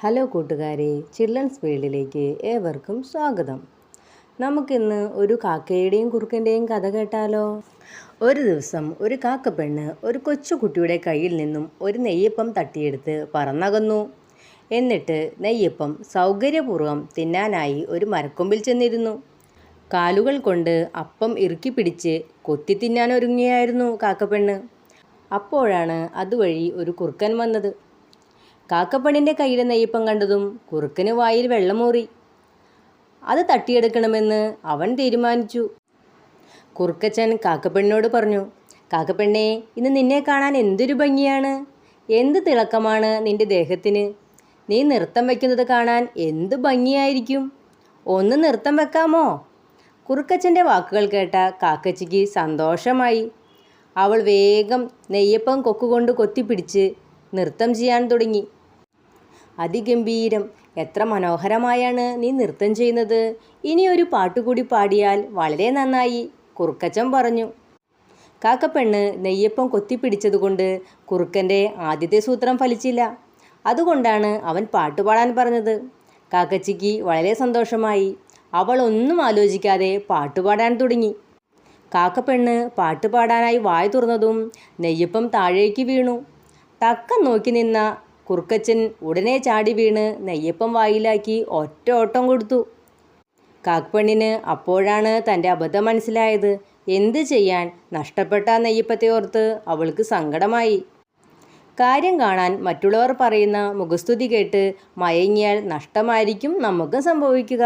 Hello കൂട്ടുകാരെ children's വേൾഡിലേക്ക് ഏവർക്കും സ്വാഗതം. നമുക്കിന്ന് ഒരു കാക്കയുടെയും കുറുക്കന്റെയും കഥ കേട്ടാലോ? ഒരു ദിവസം ഒരു കാക്കപ്പെണ്ണ് ഒരു കൊച്ചുകുട്ടിയുടെ കയ്യിൽ നിന്നും ഒരു നെയ്യപ്പം തട്ടിയെടുത്ത് പറന്നകന്നു. എന്നിട്ട് നെയ്യപ്പം സൗകര്യപൂർവം തിന്നാനായി ഒരു മരക്കൊമ്പിൽ ചെന്നിരുന്നു. കാലുകൾ കൊണ്ട് അപ്പം ഇറുക്കി പിടിച്ച് കൊത്തി തിന്നാൻ ഒരുങ്ങിയായിരുന്നു കാക്കപ്പെണ്ണ്. അപ്പോഴാണ് അതുവഴി ഒരു കുറുക്കൻ വന്നത്. കാക്കപ്പണിന്റെ കയ്യിലെ നെയ്യപ്പം കണ്ടതും കുറുക്കന് വായിൽ വെള്ളമൂറി അത് തട്ടിയെടുക്കണമെന്ന് അവൻ തീരുമാനിച്ചു. കുറുക്കച്ചൻ കാക്കപ്പെണ്ണിനോട് പറഞ്ഞു കാക്കപ്പെണ്ണേ ഇന്ന് നിന്നെ കാണാൻ എന്തൊരു ഭംഗിയാണ്? എന്ത് തിളക്കമാണ് നിന്റെ ദേഹത്തിന്? നീ നൃത്തം വയ്ക്കുന്നത് കാണാൻ എന്ത് ഭംഗിയായിരിക്കും? ഒന്ന് നൃത്തം വെക്കാമോ? കുറുക്കച്ചന്റെ വാക്കുകൾ കേട്ട കാക്കച്ചിക്ക് സന്തോഷമായി. അവൾ വേഗം നെയ്യപ്പം കൊക്കുകൊണ്ട് കൊത്തിപ്പിടിച്ച് നൃത്തം ചെയ്യാൻ തുടങ്ങി. അതിഗംഭീരം. എത്ര മനോഹരമായാണ് നീ നൃത്തം ചെയ്യുന്നത്. ഇനി ഒരു പാട്ടുകൂടി പാടിയാൽ വളരെ നന്നായി കുറുക്കച്ചൻ പറഞ്ഞു. കാക്കപ്പെണ്ണ് നെയ്യപ്പം കൊത്തിപ്പിടിച്ചതുകൊണ്ട് കുറുക്കന്റെ ആദ്യത്തെ സൂത്രം ഫലിച്ചില്ല. അതുകൊണ്ടാണ് അവൻ പാട്ടുപാടാൻ പറഞ്ഞത്. കാക്കച്ചിക്ക് വളരെ സന്തോഷമായി. അവൾ ഒന്നും ആലോചിക്കാതെ പാട്ടുപാടാൻ തുടങ്ങി. കാക്കപ്പെണ്ണ് പാട്ടുപാടാനായി വായ തുറന്നതും നെയ്യപ്പം താഴേക്ക് വീണു. തക്കം നോക്കി നിന്ന കുറുക്കച്ചൻ ഉടനെ ചാടി വീണ് നെയ്യപ്പം വായിലാക്കി ഒറ്റ ഓട്ടം കൊടുത്തു. കാക്പണ്ണിന് അപ്പോഴാണ് തന്റെ അബദ്ധം മനസ്സിലായത്. എന്ത് ചെയ്യാൻ നഷ്ടപ്പെട്ട നെയ്യപ്പത്തെ ഓർത്ത് അവൾക്ക് സങ്കടമായി. കാര്യം കാണാൻ മറ്റുള്ളവർ പറയുന്ന മുഖസ്തുതി കേട്ട് മയങ്ങിയാൽ നഷ്ടമായിരിക്കും നമുക്ക് സംഭവിക്കുക.